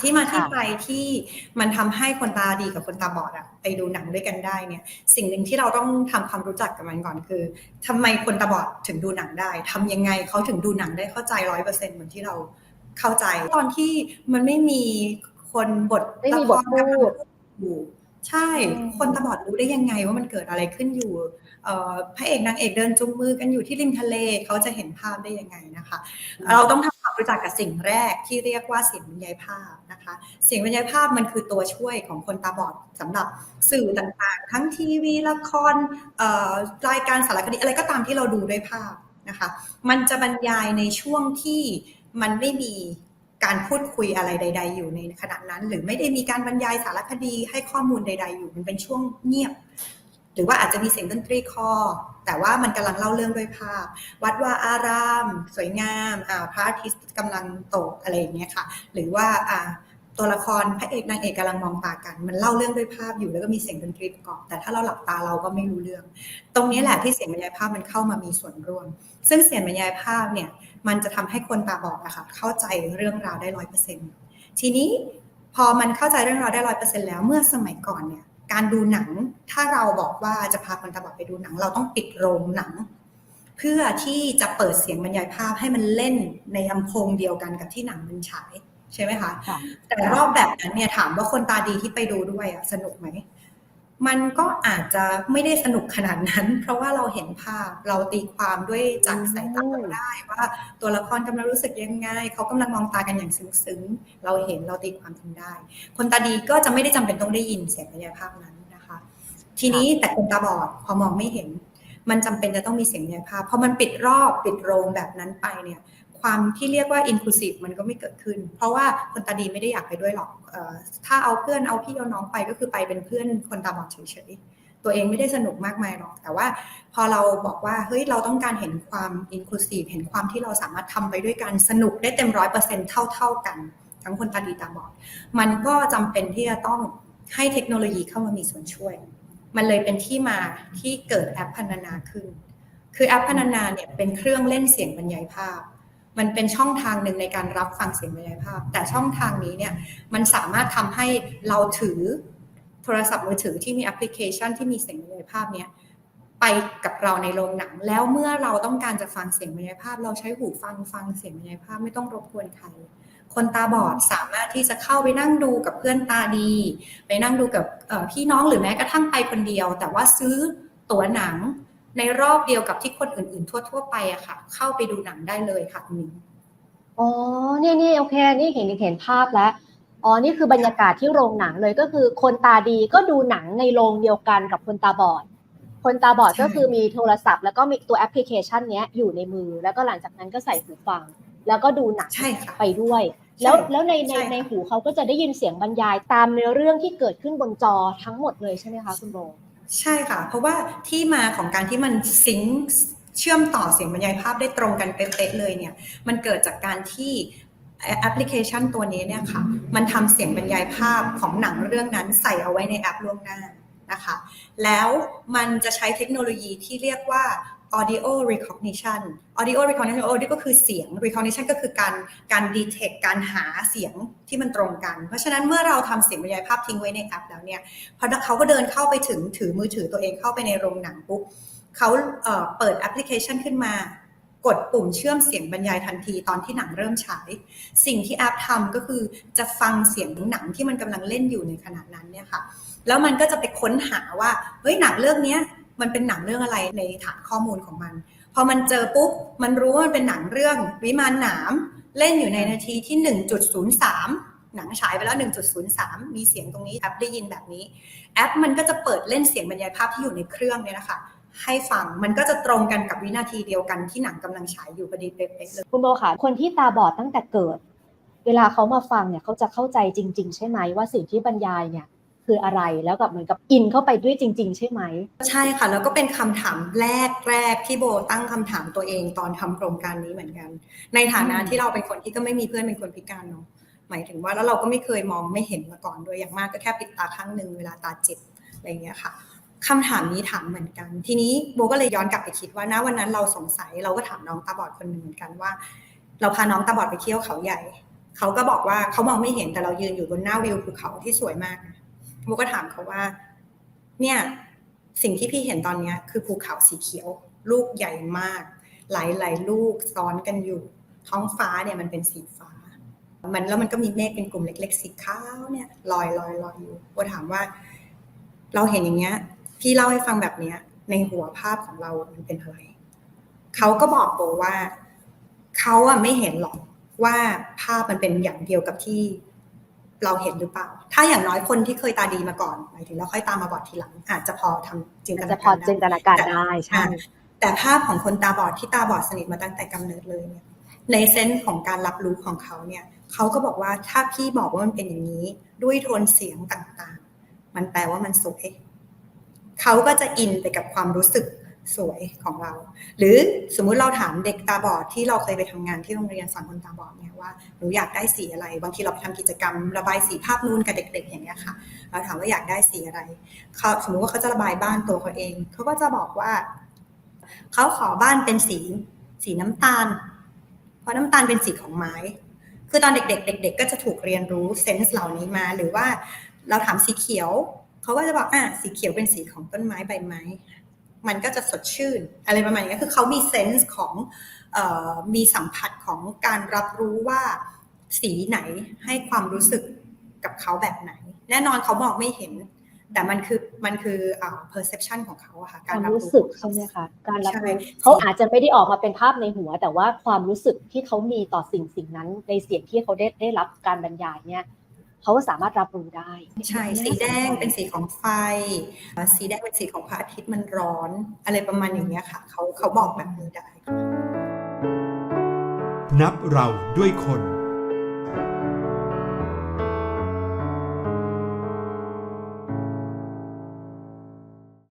ที่มาที่ไปที่มันทำให้คนตาดีกับคนตาบอดอะไปดูหนังด้วยกันได้เนี่ย สิ่งหนึ่งที่เราต้องทำความรู้จักกับมันก่อนคือทำไมคนตาบอดถึงดูหนังได้ทำยังไงเขาถึงดูหนังได้เข้าใจร้อยเปอร์เซ็นเหมือนที่เราเข้าใจ ตอนที่มันไม่มีคนบทไม่มีบทพูดอยู่ใช่อืมคนตาบอดรู้ได้ยังไงว่ามันเกิดอะไรขึ้นอยู่เอ่อพระเอกนางเอกเดินจุงมือกันอยู่ที่ริมทะเลเขาจะเห็นภาพได้ยังไงนะคะ เราต้องทำความ รู้จักกับสิ่งแรกที่เรียกว่าเสียงบรรยายภาพนะคะเสียงบรรยายภาพมันคือตัวช่วยของคนตาบอดสำหรับสื่อต่างๆ ทั้งทีวีละครรายการสารคดีอะไรก็ตามที่เราดูด้วยภาพนะคะมันจะบรรยายในช่วงที่มันไม่มีการพูดคุยอะไรใด ๆ อยู่ในขณะนั้น หรือไม่ได้มีการบรรยายสารคดีให้ข้อมูลใด ๆ อยู่มันเป็นช่วงเงียบ รือว่าอาจจะมีเสียงดนตรีคอ แต่ว่ามันกำลังเล่าเรื่องด้วยภาพ วัดว่าอาราม สวยงามอ่าพระอาทิตย์กำลังตกอะไรอย่างเงี้ยค่ะ หรือว่าอ่าตัวละครพระเอกนางเอกกำลังมองตากัน มันเล่าเรื่องด้วยภาพอยู่แล้วก็มีเสียงดนตรีประกอบ แต่ถ้าเราหลับตาเราก็ไม่รู้เรื่อง ตรงนี้แหละที่เสียงบรรยายภาพมันเข้ามามีส่วนร่วม ซึ่งเสียงบรรยายภาพเนี่ยมันจะทำให้คนตาบอดนะคะเข้าใจเรื่องราวได้ร้อยเปอร์เซ็นต์ทีนี้พอมันเข้าใจเรื่องราวได้ร้อยเปอร์เซ็นต์แล้วเมื่อสมัยก่อนเนี่ย การดูหนัง ถ้าเราบอกว่าจะพาคนตาบอดไปดูหนัง เราต้องปิดโรงหนัง เพื่อที่จะเปิดเสียงบรรยายภาพให้มันเล่นในลำโพงเดียวกันกับที่หนังมันฉายใช่ไหมคะค่ะแต่รอบแบบนั้นเนี่ยถามว่าคนตาดีที่ไปดูด้วยอะสนุกไหม มันก็อาจจะไม่ได้สนุกขนาดนั้น เพราะว่าเราเห็นภาพเราตีความด้วยจากสายตาเราได้ว่าตัวละครกำลังรู้สึกยังไงเขากำลังมองตากันอย่างซึ้งๆเราเห็นเราตีความกันได้ คนตาดีก็จะไม่ได้จำเป็นต้องได้ยินเสียงบรรยายภาพนั้นนะคะ ทีนี้แต่คนตาบอดพอมองไม่เห็น มันจำเป็นจะต้องมีเสียงบรรยายภาพพอมันปิดรอบปิดโรงแบบนั้นไปเนี่ย ความที่เรียกว่า inclusive มันก็ไม่เกิดขึ้น เพราะว่าคนตาดีไม่ได้อยากไปด้วยหรอกออถ้าเอาเพื่อนเอาพี่เอาน้องไปก็คือไปเป็นเพื่อนคนตาบอดเฉยๆตัวเองไม่ได้สนุกมากมายหรอก แต่ว่าพอเราบอกว่าเฮ้ยเราต้องการเห็นความ inclusive เห็นความที่เราสามารถทำไปด้วยกันสนุกได้เต็มร้อยเปอร์เซ็นต์เท่า ๆกัน ทั้งคนตาดีตาบอด มันก็จำเป็นที่จะต้องให้เทคโนโลยีเข้ามามีส่วนช่วย มันเลยเป็นที่มาที่เกิดแอปพันนาขึ้น คือแอปพันนาเนี่ยเป็นเครื่องเล่นเสียงบรรยายภาพ มันเป็นช่องทางหนึ่งในการรับฟังเสียงบรรยายภาพ แต่ช่องทางนี้เนี่ยมันสามารถทำให้เราถือโทรศัพท์มือถือที่มีแอปพลิเคชันที่มีเสียงบรรยายภาพเนี่ยไปกับเราในโรงหนัง แล้วเมื่อเราต้องการจะฟังเสียงบรรยายภาพ เราใช้หูฟังฟังเสียงบรรยายภาพไม่ต้องรบกวนใครคนตาบอดสามารถที่จะเข้าไปนั่งดูกับเพื่อนตาดี ไปนั่งดูกับพี่น้องหรือแม้กระทั่งไปคนเดียว แต่ว่าซื้อตั๋วหนัง ในรอบเดียวกับที่คนอื่นๆ ทั่ว ๆ ไปอะค่ะ เข้าไปดูหนังได้เลยค่ะคุณมิ้นอ๋อนี่นี่โอเค นี่เห็นเห็นภาพแล้วอ๋อนี่คือบรรยากาศที่โรงหนังเลยก็คือคนตาดีก็ดูหนังในโรงเดียวกันกับคนตาบอด คนตาบอดใช่ก็คือมีโทรศัพท์ แล้วก็มีตัวแอปพลิเคชันเนี้ยอยู่ในมือ แล้วก็หลังจากนั้นก็ใส่หูฟัง แล้วก็ดูหนังใช่ค่ะไปด้วย แล้วใช่แล้วในในใช่ค่ะในหูเขาก็จะได้ยินเสียงบรรยายตามเนื้อเรื่องที่เกิดขึ้นบนจอทั้งหมดเลยใช่ไหมคะคุณโบ ใช่ค่ะ เพราะว่าที่มาของการที่มันซิงค์เชื่อมต่อเสียงบรรยายภาพได้ตรงกันเป๊ะๆเลยเนี่ย มันเกิดจากการที่แอปพลิเคชันตัวนี้เนี่ยค่ะ มันทำเสียงบรรยายภาพของหนังเรื่องนั้นใส่เอาไว้ในแอปล่วงหน้านะคะ แล้วมันจะใช้เทคโนโลยีที่เรียกว่า audio recognition audio recognition audio ก็คือเสียง recognition ก็คือการการ detect การหาเสียงที่มันตรงกัน เพราะฉะนั้นเมื่อเราทำเสียงบรรยายภาพทิ้งไว้ในแอปแล้วเนี่ยพอเขาก็เดินเข้าไปถึงถือมือถือตัวเองเข้าไปในโรงหนังปุ๊บเขาเปิดแอปพลิเคชันขึ้นมากดปุ่มเชื่อมเสียงบรรยายทันทีตอนที่หนังเริ่มฉาย สิ่งที่แอปทำก็คือจะฟังเสียงหนังที่มันกำลังเล่นอยู่ในขณะนั้นเนี่ยค่ะ แล้วมันก็จะไปค้นหาว่าเฮ้ยหนังเรื่องเนี้ย มันเป็นหนังเรื่องอะไรในฐานข้อมูลของมัน พอมันเจอปุ๊บ มันรู้ว่ามันเป็นหนังเรื่องวิมานหนามเล่นอยู่ในนาทีที่ 1.03 หนังฉายไปแล้ว 1.03 มีเสียงตรงนี้แอปได้ยินแบบนี้ แอปมันก็จะเปิดเล่นเสียงบรรยายภาพที่อยู่ในเครื่องเนี่ยนะคะให้ฟังมันก็จะตรงกันกับวินาทีเดียวกันที่หนังกำลังฉายอยู่พอดีเป๊ะเลยคุณโบค่ะคนที่ตาบอดตั้งแต่เกิด เวลาเขามาฟังเนี่ยเขาจะเข้าใจจริง ๆ ใช่ไหมว่าสิ่งที่บรรยายเนี่ย คืออะไรแล้วกับเหมือนกับอินเข้าไปด้วยจริง ๆ ใช่ไหม ใช่ค่ะ แล้วก็เป็นคำถามแรกแรกๆที่โบตั้งคำถามตัวเองตอนทำโครงการนี้เหมือนกัน ในฐานะอืมที่เราเป็นคนที่ก็ไม่มีเพื่อนเป็นคนพิการเนาะหมายถึงว่าแล้วเราก็ไม่เคยมองไม่เห็นมาก่อนด้วยอย่างมากก็แค่ปิดตาข้างหนึ่งเวลาตาเจ็บอะไรอย่างเงี้ยค่ะคำถามนี้ถามเหมือนกัน ทีนี้โบก็เลยย้อนกลับไปคิดว่าณวันนั้นเราสงสัยเราก็ถามน้องตาบอดคนหนึ่งเหมือนกันว่า เราพาน้องตาบอดไปเที่ยวเขาใหญ่ เขาก็บอกว่าเขามองไม่เห็นแต่เรายืนอยู่บนหน้าวิวภูเขาที่สวยมากนะโมก็ถามเขาว่า เนี่ยสิ่งที่พี่เห็นตอนนี้คือภูเขาสีเขียว ลูกใหญ่มาก หลายหลายลูกซ้อนกันอยู่ ท้องฟ้าเนี่ยมันเป็นสีฟ้า มันแล้วมันก็มีเมฆเป็นกลุ่มเล็ก ๆ สีขาวเนี่ยลอยลอยลอยอยู่โบถามว่า เราเห็นอย่างเงี้ย พี่เล่าให้ฟังแบบเนี้ย ในหัวภาพของเรามันเป็นอะไรเขาก็บอกโบว่าเขาอะไม่เห็นหรอกว่าภาพมันเป็นอย่างเดียวกับที่ เราเห็นหรือเปล่า ถ้าอย่างน้อยคนที่เคยตาดีมาก่อนหมายถึงแล้วค่อยตามมาบอดทีหลัง อาจจะพอทำจินตอาจนาจะพกาอรได้จินตนาการได้ใช่อะแต่ภาพของคนตาบอดที่ตาบอดสนิทมาตั้งแต่กำเนิดเลยเนี่ยในเซนส์ของการรับรู้ของเขาเนี่ยเขาก็บอกว่าถ้าพี่บอกว่ามันเป็นอย่างนี้ ด้วยโทนเสียงต่างๆ มันแปลว่ามันสวยเขาก็จะอินไปกับความรู้สึก สวยของเรา หรือสมมุติเราถามเด็กตาบอดที่เราเคยไปทำงานที่โรงเรียนสอนคนตาบอดเนี่ยว่าหนูอยากได้สีอะไร บางทีเราไปทำกิจกรรม ระบายสีภาพนูนกับเด็ก ๆ อย่างเงี้ยค่ะ เราถามว่าอยากได้สีอะไรเขาสมมุติว่าเขาจะระบายบ้านตัวเขาเอง เขาก็จะบอกว่า เขาขอบ้านเป็นสี สีน้ำตาล เพราะน้ำตาลเป็นสีของไม้ คือตอนเด็ก ๆ เด็ก ๆ ก็จะถูกเรียนรู้เซนส์เหล่านี้มา หรือว่าเราถามสีเขียว เขาก็จะบอกอะสีเขียวเป็นสีของต้นไม้ใบไม้ มันก็จะสดชื่น อะไรประมาณนี้คือเขามีเซนส์ของเออมีสัมผัสของการรับรู้ว่าสีไหนให้ความรู้สึกกับเขาแบบไหน แน่นอนเขามองไม่เห็น แต่มันคือมันคืออ่า perception ของเขาอะค่ะความรับรู้สึกของใช่เขาไหมคะการรับใช่รู้เขาอาจจะไม่ได้ออกมาเป็นภาพในหัว แต่ว่าความรู้สึกที่เขามีต่อสิ่งสิ่งนั้น ในเสียงที่เขาได้ได้รับการบรรยายเนี่ย เขาก็สามารถรับรู้ได้ ใช่ สีแดงเป็นสีของไฟเอ่อสีแดงเป็นสีของพระอาทิตย์มันร้อน อะไรประมาณอย่างเนี้ยค่ะ เขาเขาบอกแบบนี้ได้ นับเราด้วยคน